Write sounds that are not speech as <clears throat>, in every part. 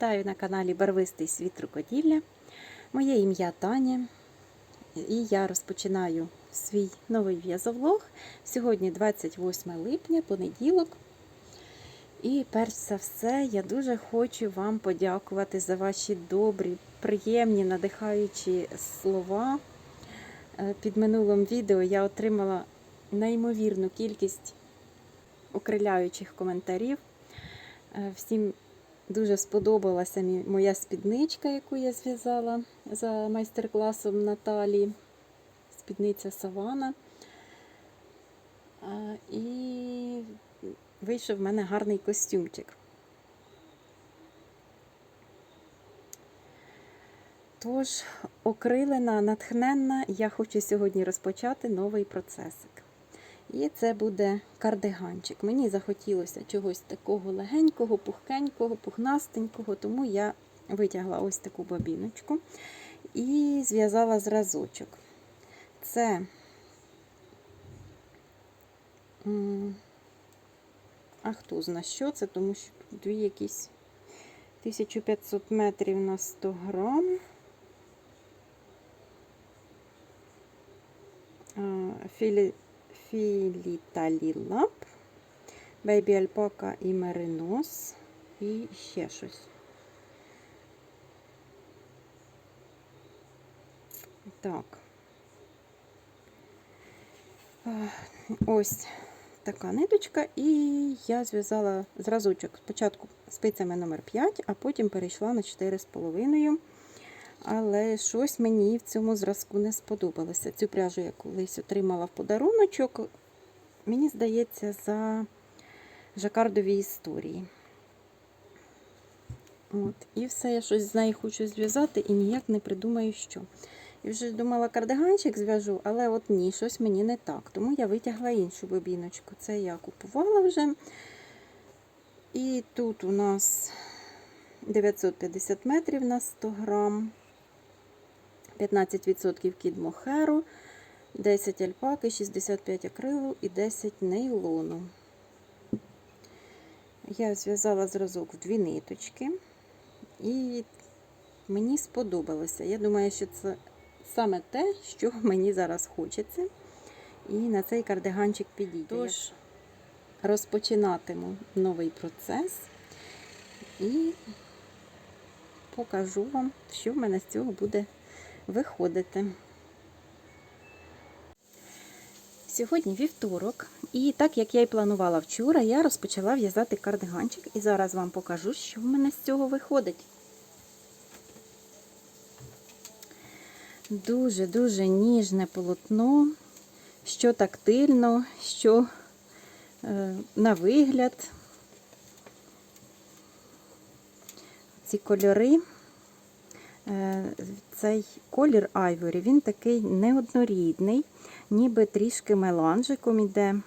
Вітаю на каналі Барвистий світ рукоділля. Моє ім'я Таня, і я розпочинаю свій новий в'язовлог. Сьогодні 28 липня, понеділок. І перш за все, я дуже хочу вам подякувати за ваші добрі, приємні, надихаючі слова. Е, Під минулим відео я отримала неймовірну кількість окриляючих коментарів. Е, Всім дуже сподобалася моя спідничка, яку я зв'язала за майстер-класом Наталії. Спідниця Савана. І вийшов в мене гарний костюмчик. Тож, окрилена, натхненна, я хочу сьогодні розпочати новий процесик. І це буде кардиганчик. Мені захотілося чогось такого легенького, пухкенького, пухнастенького, тому я витягла ось таку бобіночку і зв'язала зразочок. Це а хто зна що це, тому що дві якісь 1500 метрів на 100 грам. Філі, філіталілап, бейбі альпака і меринос, і ще щось. Так. Ось така ниточка, і я зв'язала зразочок спочатку спицями номер 5, а потім перейшла на 4,5. Але щось мені в цьому зразку не сподобалося. Цю пряжу я колись отримала в подаруночок. Мені здається, за жакардові історії. От. І все, я щось з нею хочу зв'язати і ніяк не придумаю, що. І вже думала, кардиганчик зв'яжу, але от ні, щось мені не так. Тому я витягла іншу бобіночку. Це я купувала вже. І тут у нас 950 метрів на 100 грам. 15% кід мохеру, 10 альпаки, 65 акрилу і 10 нейлону. Я зв'язала зразок в дві ниточки, і мені сподобалося. Я думаю, що це саме те, що <laughs> мені зараз хочеться. І на цей кардиганчик підійде. Тож, розпочинатиму новий процес і покажу вам, що в мене з цього буде виходити. Сьогодні вівторок, і так як я і планувала вчора, я розпочала в'язати кардиганчик, і зараз вам покажу, що в мене з цього виходить. Дуже-дуже ніжне полотно, що тактильно, що е, на вигляд. Ці кольори цей колір айворі, він такий неоднорідний, ніби трішки меланжиком іде.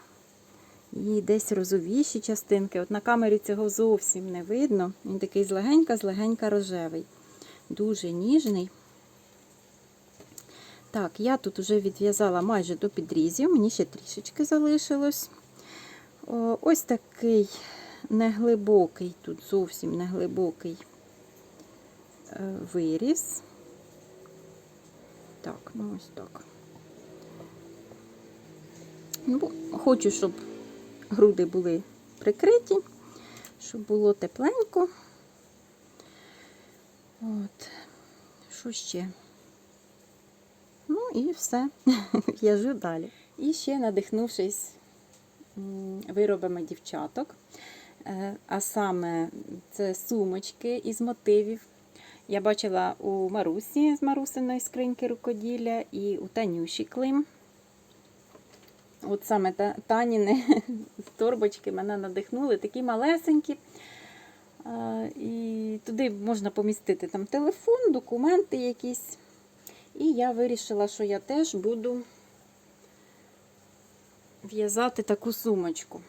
І десь розовіші частинки. От на камері цього зовсім не видно. Він такий злегенька-злегенька рожевий. Дуже ніжний. Так, я тут вже відв'язала майже до підрізів, мені ще трішечки залишилось. Ось такий неглибокий, тут зовсім неглибокий е, виріз. Так, ну ось так. Ну, хочу, щоб груди були прикриті, щоб було тепленько. От, що ще? Ну і все. <laughs> В'яжу далі. І ще надихнувшись виробами дівчаток, е, а саме це сумочки із мотивів. Я бачила у Марусі з Марусиної скриньки рукоділля і у Танюші Клим. От саме та, Таніни з <laughs> торбочки мене надихнули, такі малесенькі. І туди можна помістити там телефон, документи якісь. І я вирішила, що я теж буду в'язати таку сумочку.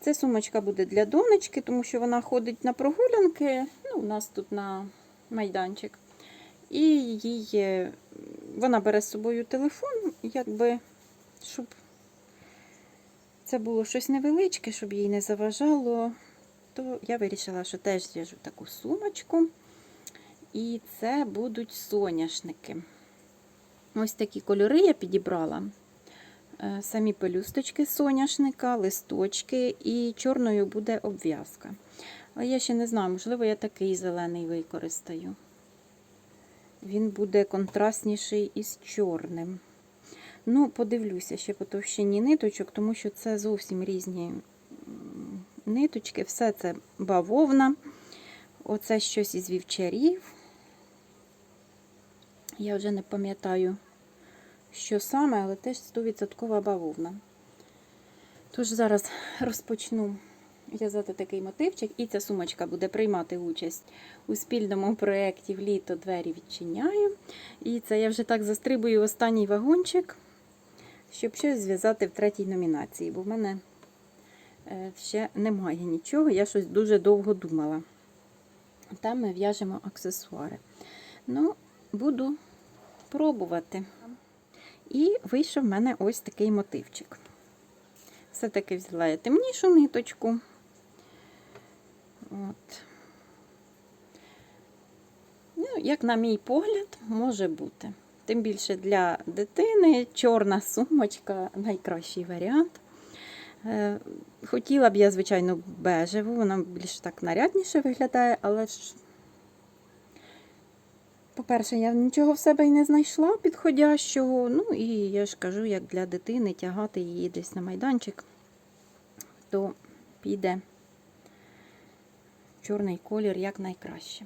Це сумочка буде для донечки, тому що вона ходить на прогулянки. Ну, у нас тут на майданчик. І е, вона бере з собою телефон, якби, щоб це було щось невеличке, щоб їй не заважало. то я вирішила, що теж зв'яжу таку сумочку. І це будуть соняшники. Ось такі кольори я підібрала. Е, Самі пелюсточки соняшника, листочки і чорною буде обв'язка. Але я ще не знаю, можливо, я такий зелений використаю. Він буде контрастніший із чорним. Ну, подивлюся ще по товщині ниточок, тому що це зовсім різні ниточки. Все це бавовна. Оце щось із вівчарів. Я вже не пам'ятаю, що саме, але теж 100% бавовна. Тож зараз розпочну в'язати такий мотивчик, і ця сумочка буде приймати участь у спільному проєкті в літо двері відчиняю. І це я вже так застрибую останній вагончик, щоб щось зв'язати в третій номінації, бо в мене е, ще немає нічого, я щось дуже довго думала. Там ми в'яжемо аксесуари. Ну, буду пробувати. І вийшов в мене ось такий мотивчик. Все-таки взяла я темнішу ниточку. От. Ну, як на мій погляд, може бути. Тим більше для дитини чорна сумочка найкращий варіант. Е, Хотіла б я, звичайно, бежеву, вона більш так нарядніше виглядає, але ж, по-перше, я нічого в себе і не знайшла підходящого. Ну і я ж кажу, як для дитини тягати її десь на майданчик, то піде чорний колір як найкраще.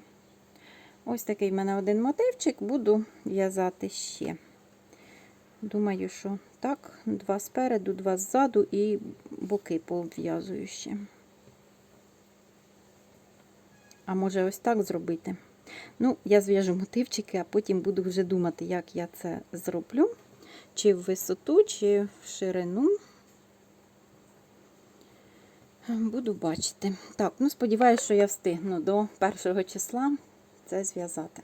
Ось такий в мене один мотивчик, буду в'язати ще. Думаю, що так, два спереду, два ззаду і боки пообв'язую ще. А може ось так зробити? Ну, я зв'яжу мотивчики, а потім буду вже думати, як я це зроблю. Чи в висоту, чи в ширину. Буду бачити. Так, ну сподіваюся, що я встигну до першого числа це зв'язати.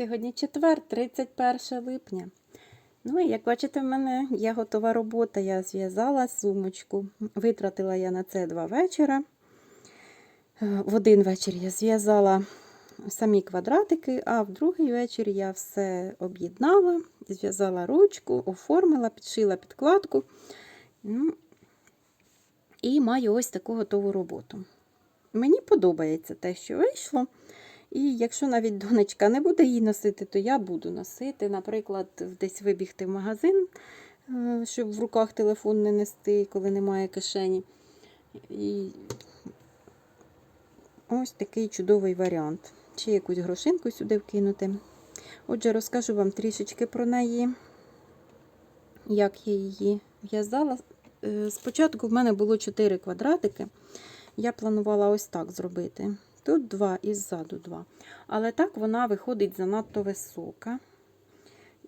Сьогодні четвер, 31 липня. Ну і як бачите, в мене є готова робота. Я зв'язала сумочку. Витратила я на це два вечора. Е, В один вечір я зв'язала самі квадратики, а в другий вечір я все об'єднала, зв'язала ручку, оформила, підшила підкладку. Ну, і маю ось таку готову роботу. Мені подобається те, що вийшло. І якщо навіть донечка не буде її носити, то я буду носити. Наприклад, десь вибігти в магазин, е, щоб в руках телефон не нести, коли немає кишені. І ось такий чудовий варіант. Чи якусь грошинку сюди вкинути. Отже, розкажу вам трішечки про неї, як я її в'язала. Е, Спочатку в мене було 4 квадратики. Я планувала ось так зробити. Тут два і ззаду два. Але так вона виходить занадто висока.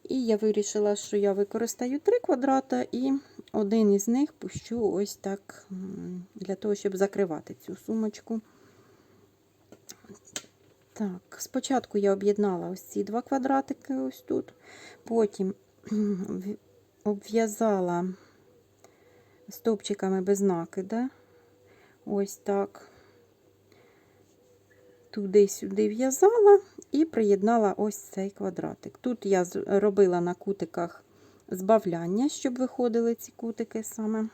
І я вирішила, що я використаю три квадрата, і один із них пущу ось так, для того, щоб закривати цю сумочку. Так, спочатку я об'єднала ось ці два квадратики ось тут. Потім обв'язала стовпчиками без накида. Ось так туди-сюди в'язала і приєднала ось цей квадратик. Тут я робила на кутиках збавляння, щоб виходили ці кутики саме.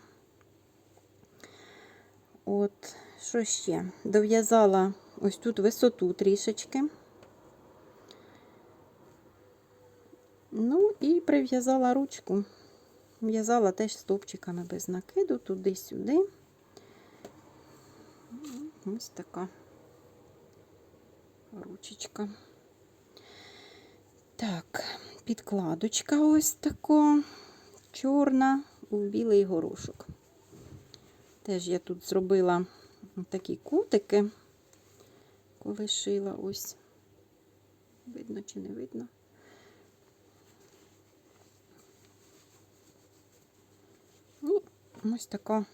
От, що ще? Дов'язала ось тут висоту трішечки. Ну і прив'язала ручку. В'язала теж стовпчиками без накиду, туди-сюди. Ось така ручечка. Так, підкладочка ось така, чорна у білий горошок. Теж я тут зробила такі кутики, коли шила ось. Видно чи не видно. І ось така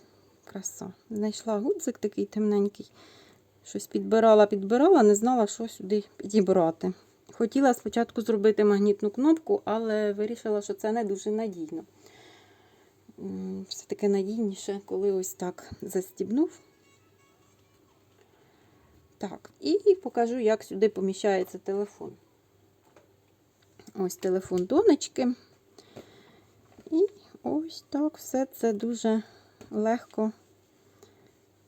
краса. Знайшла гудзик такий темненький. Щось підбирала, підбирала, не знала, що сюди підібрати. Хотіла спочатку зробити магнітну кнопку, але вирішила, що це не дуже надійно. Все-таки надійніше, коли ось так застібнув. Так, і покажу, як сюди поміщається телефон. Ось телефон донечки. І ось так все це дуже легко.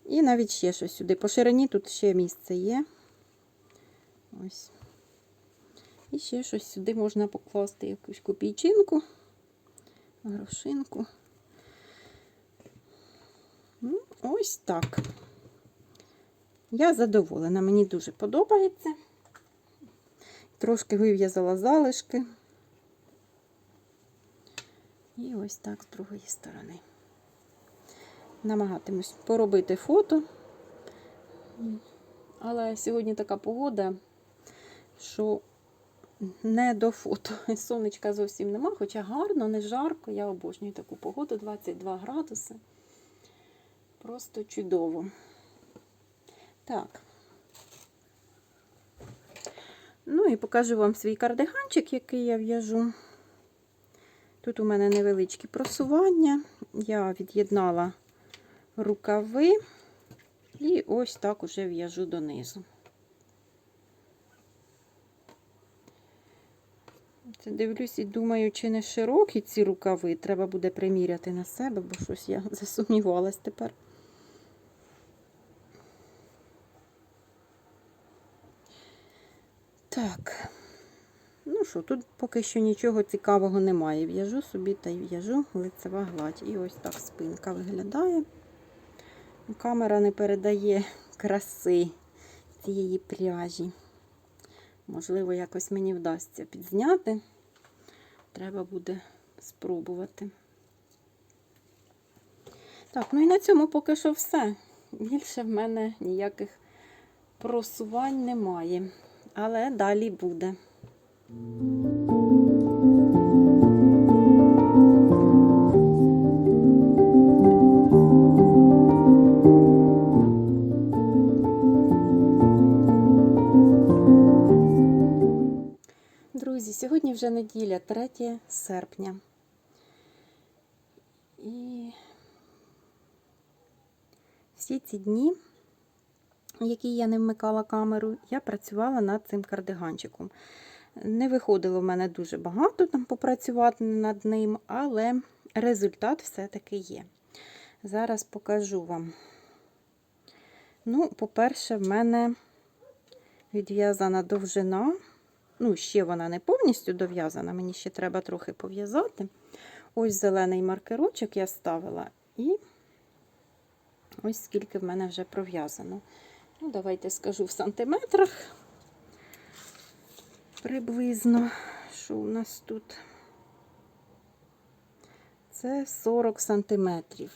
І навіть ще щось сюди. По ширині тут ще місце є. Ось. І ще щось сюди можна покласти, якусь копійчинку, грошинку. Ну, ось так. Я задоволена, мені дуже подобається. Трошки вив'язала залишки. І ось так з другої сторони. Намагатимусь поробити фото. Але сьогодні така погода, що не до фото. <laughs> Сонечка зовсім нема, хоча гарно, не жарко. Я обожнюю таку погоду, 22 градуси. Просто чудово. Так. Ну і покажу вам свій кардиганчик, який я в'яжу. Тут у мене невеличкі просування. Я від'єднала рукави і ось так уже в'яжу донизу. Це дивлюсь і думаю, чи не широкі ці рукави. Треба буде приміряти на себе, бо щось я <laughs> засумнівалась тепер. Так. Ну що, тут поки що нічого цікавого немає. В'яжу собі та й в'яжу лицева гладь. І ось так спинка виглядає. Камера не передає краси цієї пряжі. Можливо, якось мені вдасться підзняти. Треба буде спробувати. Так, ну і на цьому поки що все. Більше в мене ніяких просувань немає. Але далі буде. Сьогодні вже неділя, 3 серпня. І всі ці дні, які я не вмикала камеру, я працювала над цим кардиганчиком. Не виходило в мене дуже багато там попрацювати над ним, але результат все-таки є. Зараз покажу вам. Ну, по-перше, в мене відв'язана довжина. Ну, ще вона не повністю дов'язана, мені ще треба трохи пов'язати. Ось зелений маркерочок я вставила, і ось скільки в мене вже пров'язано. Ну, давайте скажу в сантиметрах приблизно, що у нас тут. Це 40 сантиметрів.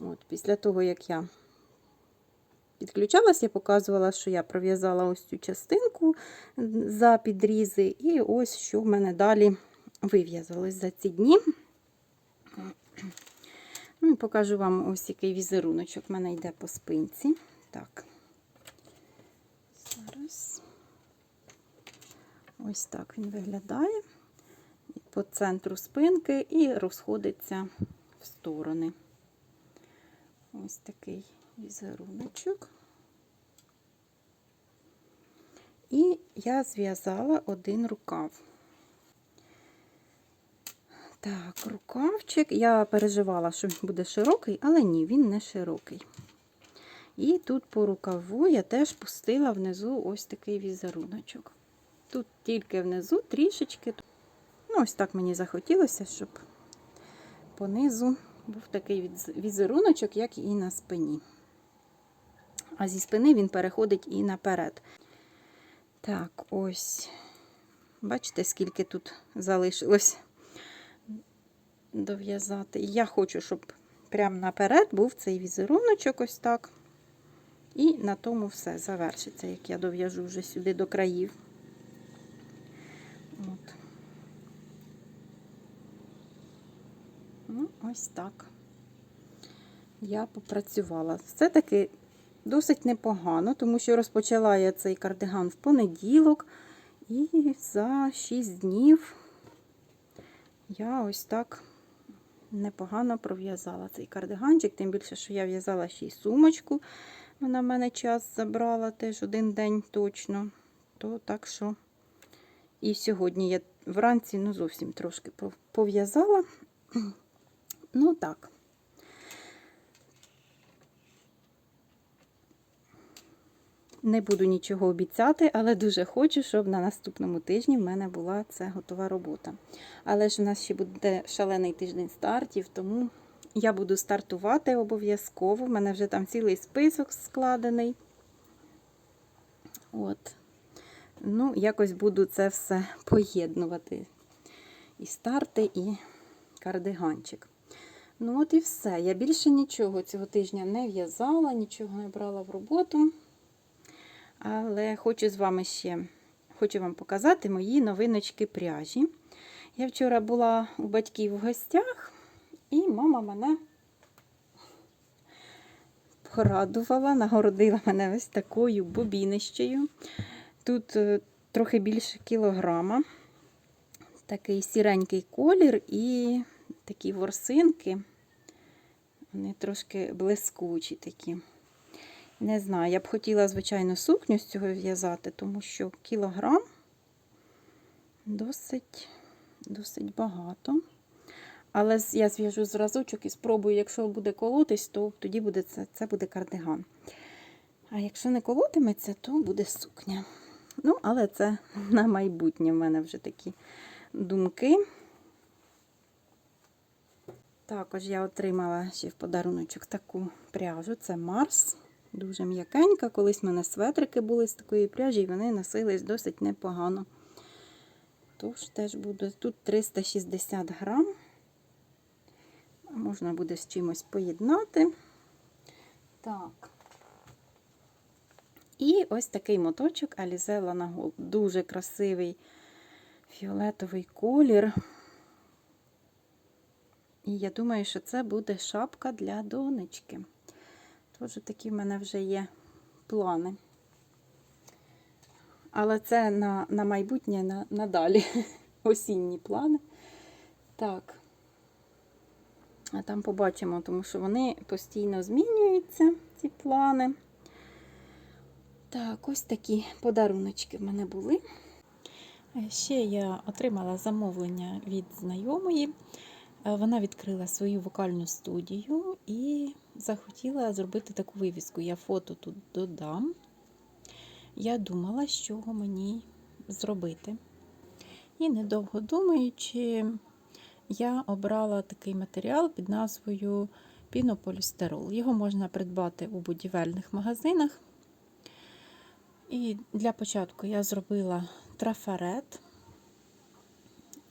От, після того, як я підключалась, я показувала, що я пров'язала ось цю частинку за підрізи, і ось що в мене далі вив'язалось за ці дні. Ну і покажу вам ось який візеруночок в мене йде по спинці. Так, зараз ось так він виглядає. По центру спинки і розходиться в сторони. Ось такий візеруночок. І я зв'язала один рукав. Так, рукавчик. Я переживала, що він буде широкий, але ні, він не широкий. І тут по рукаву я теж пустила внизу ось такий візеруночок. Тут тільки внизу трішечки. Ну, ось так мені захотілося, щоб понизу був такий візеруночок, як і на спині. А зі спини він переходить і наперед. Так, ось, бачите, скільки тут залишилось дов'язати. І я хочу, щоб прямо наперед був цей візеруночок, ось так. І на тому все завершиться, як я дов'яжу вже сюди до країв. От. Ну, ось так. Я попрацювала. Все-таки досить непогано, тому що розпочала я цей кардиган в понеділок, і за 6 днів я ось так непогано пров'язала цей кардиганчик, тим більше, що я в'язала ще й сумочку. Вона в мене час забрала теж один день точно. То так що і сьогодні я вранці ну, зовсім трошки пов'язала. <clears throat> Ну так. Не буду нічого обіцяти, але дуже хочу, щоб на наступному тижні в мене була це готова робота. Але ж у нас ще буде шалений тиждень стартів, тому я буду стартувати обов'язково. У мене вже там цілий список складений. От. Ну, якось буду це все поєднувати. І старти, і кардиганчик. Ну, от і все. Я більше нічого цього тижня не в'язала, нічого не брала в роботу. Але хочу з вами ще хочу вам показати мої новиночки пряжі. Я вчора була у батьків в гостях, і мама мене порадувала, нагородила мене ось такою бобінищею. Тут е, трохи більше кілограма. Такий сіренький колір і такі ворсинки. Вони трошки блискучі такі. Не знаю, я б хотіла, звичайно, сукню з цього в'язати, тому що кілограм досить, досить багато. Але я зв'яжу зразочок і спробую, якщо буде колотись, то тоді буде це, це буде кардиган. А якщо не колотиметься, то буде сукня. Ну, але це на майбутнє в мене вже такі думки. Також я отримала ще в подаруночок таку пряжу. Це Марс. Дуже м'якенька. Колись в мене светрики були з такої пряжі, і вони носились досить непогано. Тож теж буде тут 360 грам. Можна буде з чимось поєднати. Так. І ось такий моточок Alize Lana Gold. Дуже красивий фіолетовий колір. І я думаю, що це буде шапка для донечки. Тож такі в мене вже є плани. Але це на на майбутнє на, надалі. <laughs> Осінні плани. Так. А там побачимо, тому що вони постійно змінюються, ці плани. Так, ось такі подаруночки в мене були. Ще я отримала замовлення від знайомої. Е, Вона відкрила свою вокальну студію і захотіла зробити таку вивіску. Я фото тут додам. Я думала, з чого мені зробити. І недовго думаючи, я обрала такий матеріал під назвою пінополістирол. Його можна придбати у будівельних магазинах. І для початку я зробила трафарет,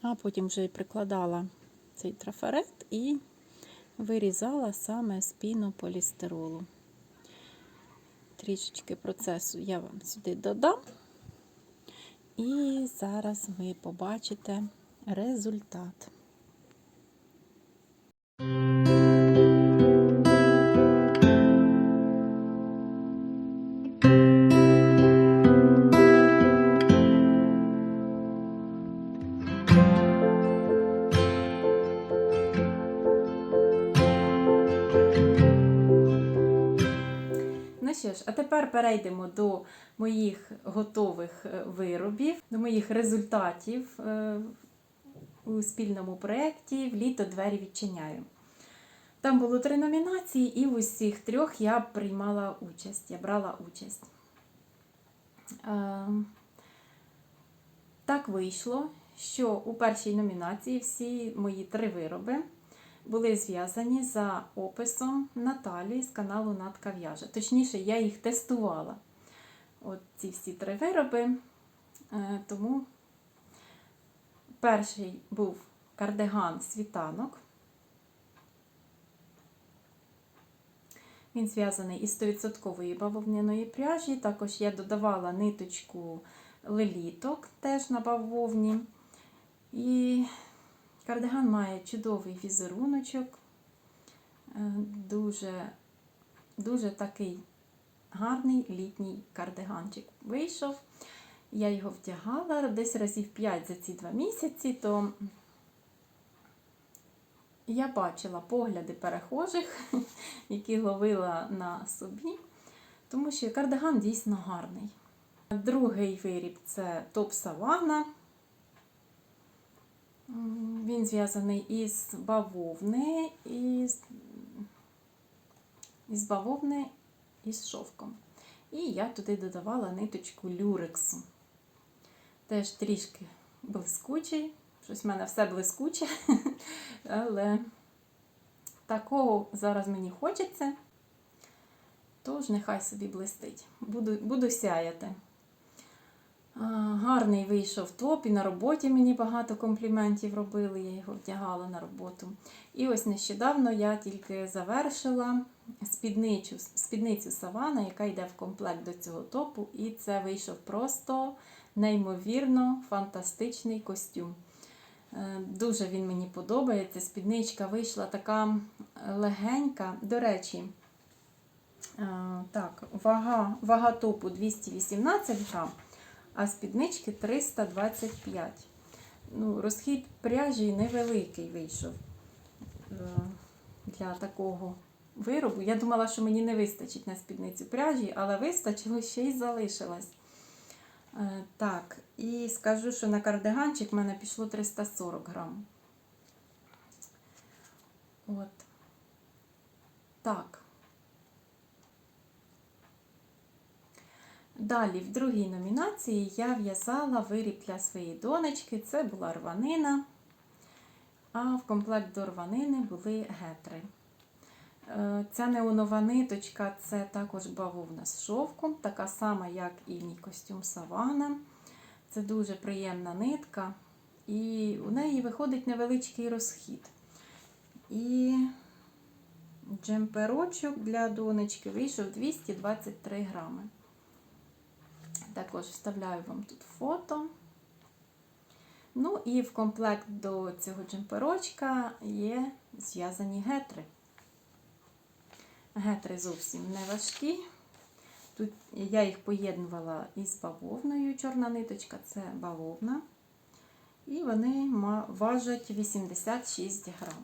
а потім вже прикладала цей трафарет і вирізала саме з пінополістиролу. Трішечки процесу я вам сюди додам. І зараз ви побачите результат. Ж, а тепер перейдемо до моїх готових е, виробів, до моїх результатів е, у спільному проєкті В літо двері відчиняю. Там було три номінації, і в усіх трьох я приймала участь, я брала участь. Е, Так вийшло, що у першій номінації всі мої три вироби були зв'язані за описом Наталі з каналу Натка В'яже. Точніше, я їх тестувала. От ці всі три вироби. Е, Тому перший був кардиган світанок. Він зв'язаний із 100% бавовняної пряжі. Також я додавала ниточку леліток теж на бавовні. І Кардиган має чудовий візеруночок, е, дуже, дуже такий гарний літній кардиганчик вийшов. Я його вдягала десь разів 5 за ці два місяці, то я бачила погляди перехожих, <laughs> які ловила на собі, тому що кардиган дійсно гарний. Другий виріб це топ савана. Він зв'язаний із бавовни, із, із бавовни із шовком. І я туди додавала ниточку люрексу. Теж трішки блискучий. Щось в мене все блискуче. <laughs> Але такого зараз мені хочеться. Тож нехай собі блистить. Буду, буду сяяти. Гарний вийшов топ, і на роботі мені багато компліментів робили, я його вдягала на роботу. І ось нещодавно я тільки завершила спідницю, спідницю Савана, яка йде в комплект до цього топу. І це вийшов просто неймовірно фантастичний костюм. Е, Дуже він мені подобається. Спідничка вийшла така легенька. До речі, е, так, вага, вага топу 218 грам, а спіднички 325. Ну, розхід пряжі невеликий вийшов е, для такого виробу. Я думала, що мені не вистачить на спідницю пряжі, але вистачило ще й залишилось. Е, Так, і скажу, що на кардиганчик в мене пішло 340 грам. От. Так. Далі, в другій номінації я в'язала виріб для своєї донечки. Це була рванина, а в комплект до рванини були гетри. Е, Ця неонова ниточка це також бавовна з шовком, така сама, як і мій костюм Савана. Це дуже приємна нитка, і у неї виходить невеличкий розхід. І джемперочок для донечки вийшов 223 грами. Також вставляю вам тут фото. Ну і в комплект до цього джемперочка є зв'язані гетри. Гетри зовсім не важкі. Тут я їх поєднувала із бавовною. Чорна ниточка це бавовна. І вони важать 86 грам.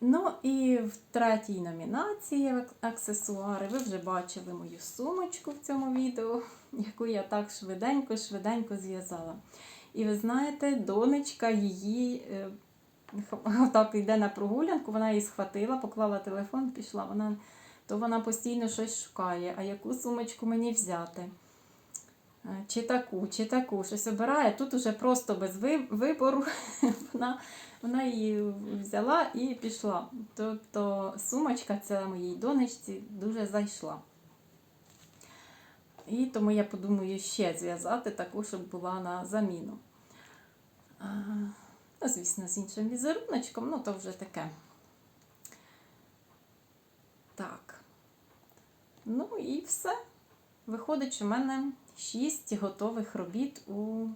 Ну і в третій номінації аксесуари. Ви вже бачили мою сумочку в цьому відео, <laughs> яку я так швиденько-швиденько зв'язала. І ви знаєте, донечка її е, <laughs> так йде на прогулянку, вона її схватила, поклала телефон, пішла. Вона, то вона постійно щось шукає, а яку сумочку мені взяти. Е, Чи таку, чи таку, щось обирає. Тут уже просто без вибору <laughs> вона, вона її взяла і пішла. Тобто сумочка ця моїй донечці дуже зайшла. І тому я подумаю ще зв'язати таку, щоб була на заміну. Ну, звісно, з іншим візеруночком, ну то вже таке. Так. Ну і все. Виходить, в мене 6 готових робіт у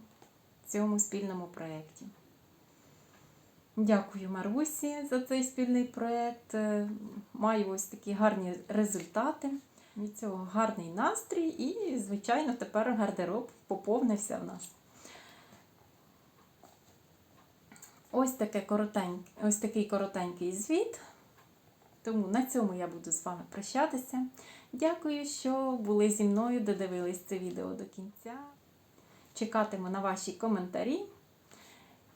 цьому спільному проєкті. Дякую Марусі за цей спільний проєкт. Е, Маю ось такі гарні результати. Від цього гарний настрій і, звичайно, тепер гардероб поповнився в нас. Ось, таке коротеньке, ось такий коротенький звіт. Тому на цьому я буду з вами прощатися. Дякую, що були зі мною, додивились це відео до кінця. Чекатиму на ваші коментарі.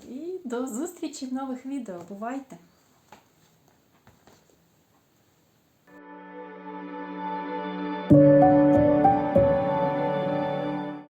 І до зустрічі в нових відео. Бувайте!